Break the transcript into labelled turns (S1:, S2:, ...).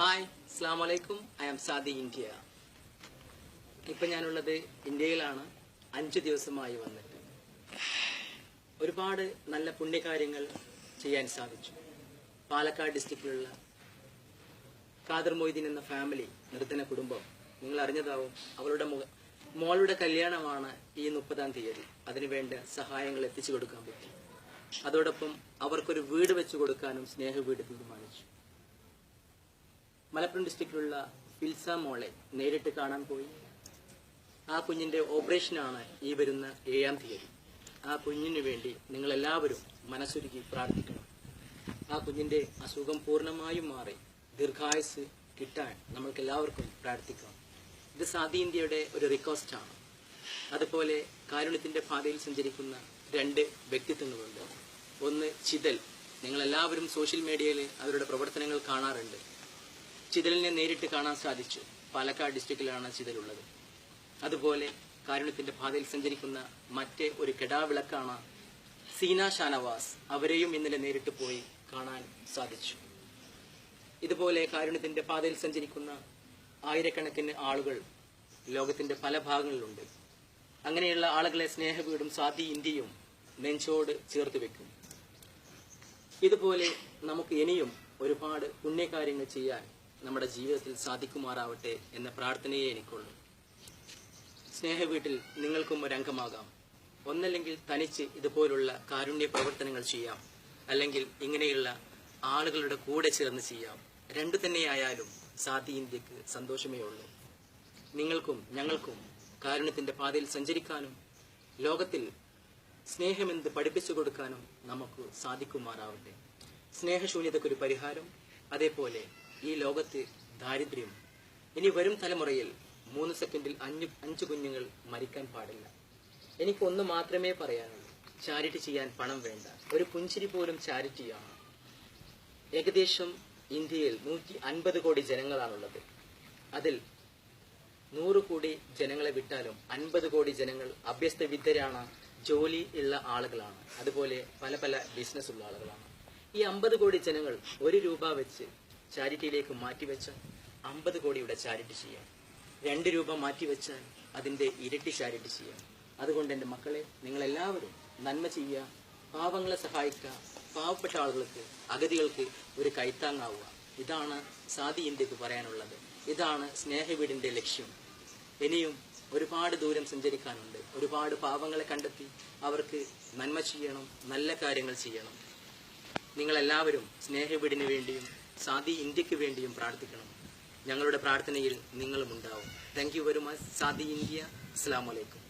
S1: Hi അസ്സാം വലൈക്കും I am Saadi India. ഇപ്പം ഞാനുള്ളത് ഇന്ത്യയിലാണ്. അഞ്ച് ദിവസമായി വന്നിട്ട്. ഒരുപാട് നല്ല പുണ്യകാര്യങ്ങൾ ചെയ്യാൻ സാധിച്ചു. പാലക്കാട് ഡിസ്ട്രിക്റ്റിലുള്ള ഖാദർ മൊയ്തീൻ എന്ന ഫാമിലി നിർത്തന കുടുംബം. നിങ്ങൾ അറിഞ്ഞതാവും അവളുടെ മുഖ മോളുടെ കല്യാണമാണ് ഈ മുപ്പതാം തീയതി. അതിനുവേണ്ട സഹായങ്ങൾ എത്തിച്ചു കൊടുക്കാൻ പറ്റി. അതോടൊപ്പം അവർക്കൊരു വീട് വെച്ചു കൊടുക്കാനും സ്നേഹ വീട് തീരുമാനിച്ചു. മലപ്പുറം ഡിസ്ട്രിക്റ്റിലുള്ള ഫിൽസ മോളെ നേരിട്ട് കാണാൻ പോയി. ആ കുഞ്ഞിന്റെ ഓപ്പറേഷനാണ് ഈ വരുന്ന ഏഴാം തീയതി. ആ കുഞ്ഞിന് വേണ്ടി നിങ്ങൾ എല്ലാവരും മനസ്സുരുക്കി പ്രാർത്ഥിക്കണം. ആ കുഞ്ഞിന്റെ അസുഖം പൂർണമായും മാറി ദീർഘായുസ് കിട്ടാൻ നമ്മൾക്ക് എല്ലാവർക്കും പ്രാർത്ഥിക്കാം. ഇത് സാദി ഇന്ത്യയുടെ ഒരു റിക്വസ്റ്റാണ് അതുപോലെ കാരുണ്യത്തിന്റെ പാതയിൽ സഞ്ചരിക്കുന്ന രണ്ട് വ്യക്തിത്വങ്ങളുണ്ട്. ഒന്ന് ചിതൽ. നിങ്ങൾ എല്ലാവരും സോഷ്യൽ മീഡിയയിൽ അവരുടെ പ്രവർത്തനങ്ങൾ കാണാറുണ്ട്. ചിതലിനെ നേരിട്ട് കാണാൻ സാധിച്ചു. പാലക്കാട് ഡിസ്ട്രിക്റ്റിലാണ് ചിതലുള്ളത്. അതുപോലെ കാരുണ്യത്തിന്റെ പാതയിൽ സഞ്ചരിക്കുന്ന മറ്റേ ഒരു കെടാവിളക്കാണ് സീന ഷാനവാസ്. അവരെയും ഇന്നലെ നേരിട്ട് പോയി കാണാൻ സാധിച്ചു. ഇതുപോലെ കാരുണ്യത്തിന്റെ പാതയിൽ സഞ്ചരിക്കുന്ന ആയിരക്കണക്കിന് ആളുകൾ ലോകത്തിന്റെ പല ഭാഗങ്ങളിലുണ്ട്. അങ്ങനെയുള്ള ആളുകളെ സ്നേഹവീടും സാദി ഇന്ത്യയും നെഞ്ചോട് ചേർത്ത് വെക്കും. ഇതുപോലെ നമുക്ക് ഇനിയും ഒരുപാട് പുണ്യകാര്യങ്ങൾ ചെയ്യാൻ നമ്മുടെ ജീവിതത്തിൽ സാധിക്കുമാറാവട്ടെ എന്ന പ്രാർത്ഥനയെ എനിക്കുള്ളൂ. സ്നേഹ വീട്ടിൽ നിങ്ങൾക്കും ഒരു അംഗമാകാം ഒന്നല്ലെങ്കിൽ തനിച്ച് ഇതുപോലുള്ള കാരുണ്യ പ്രവർത്തനങ്ങൾ ചെയ്യാം. അല്ലെങ്കിൽ ഇങ്ങനെയുള്ള ആളുകളുടെ കൂടെ ചേർന്ന് ചെയ്യാം. രണ്ടു തന്നെയായാലും സാധി ഇന്ത്യയ്ക്ക് സന്തോഷമേ ഉള്ളൂ. നിങ്ങൾക്കും ഞങ്ങൾക്കും കാരുണ്യത്തിന്റെ പാതയിൽ സഞ്ചരിക്കാനും ലോകത്തിൽ സ്നേഹമെന്ത് പഠിപ്പിച്ചു കൊടുക്കാനും നമുക്ക് സാധിക്കുമാറാവട്ടെ. സ്നേഹശൂന്യതയ്ക്കൊരു പരിഹാരം. അതേപോലെ ഈ ലോകത്ത് ദാരിദ്ര്യം ഇനി വരും തലമുറയിൽ മൂന്ന് സെക്കൻഡിൽ അഞ്ച് അഞ്ച് കുഞ്ഞുങ്ങൾ മരിക്കാൻ പാടില്ല. എനിക്ക് ഒന്ന് മാത്രമേ പറയാനുള്ളൂ. ചാരിറ്റി ചെയ്യാൻ പണം വേണ്ട. ഒരു പുഞ്ചിരി പോലും ചാരിറ്റിയാണ് ഏകദേശം ഇന്ത്യയിൽ നൂറ്റി അൻപത് കോടി ജനങ്ങളാണുള്ളത്. അതിൽ നൂറ് കോടി ജനങ്ങളെ വിട്ടാലും അൻപത് കോടി ജനങ്ങൾ അഭ്യസ്ത വിദ്യരാണ് ജോലി ഉള്ള ആളുകളാണ്. അതുപോലെ പല പല ബിസിനസ് ഉള്ള ആളുകളാണ്. ഈ അമ്പത് കോടി ജനങ്ങൾ ഒരു രൂപ വെച്ച് ചാരിറ്റിയിലേക്ക് മാറ്റിവെച്ച അമ്പത് കോടിയുടെ ചാരിറ്റി ചെയ്യാം. രണ്ട് രൂപ മാറ്റിവെച്ചാൽ അതിന്റെ ഇരട്ടി ചാരിറ്റി ചെയ്യാം. അതുകൊണ്ട് എന്റെ മക്കളെ നിങ്ങളെല്ലാവരും നന്മ ചെയ്യുക പാവങ്ങളെ സഹായിക്കുക പാവപ്പെട്ട ആളുകൾക്ക് അഗതികൾക്ക് ഒരു കൈത്താങ്ങാവുക. ഇതാണ് സാദി ഇന്ത്യയ്ക്ക് പറയാനുള്ളത്. ഇതാണ് സ്നേഹവീടിന്റെ ലക്ഷ്യം. ഇനിയും ഒരുപാട് ദൂരം സഞ്ചരിക്കാനുണ്ട്. ഒരുപാട് പാവങ്ങളെ കണ്ടെത്തി അവർക്ക് നന്മ ചെയ്യണം നല്ല കാര്യങ്ങൾ ചെയ്യണം. നിങ്ങളെല്ലാവരും സ്നേഹവീടിന് വേണ്ടിയും സാദി ഇന്ത്യയ്ക്ക് വേണ്ടിയും പ്രാർത്ഥിക്കണം. ഞങ്ങളുടെ പ്രാർത്ഥനയിൽ നിങ്ങളും ഉണ്ടാവും. Thank you very much Saadi India. അസ്സാം വലൈക്കും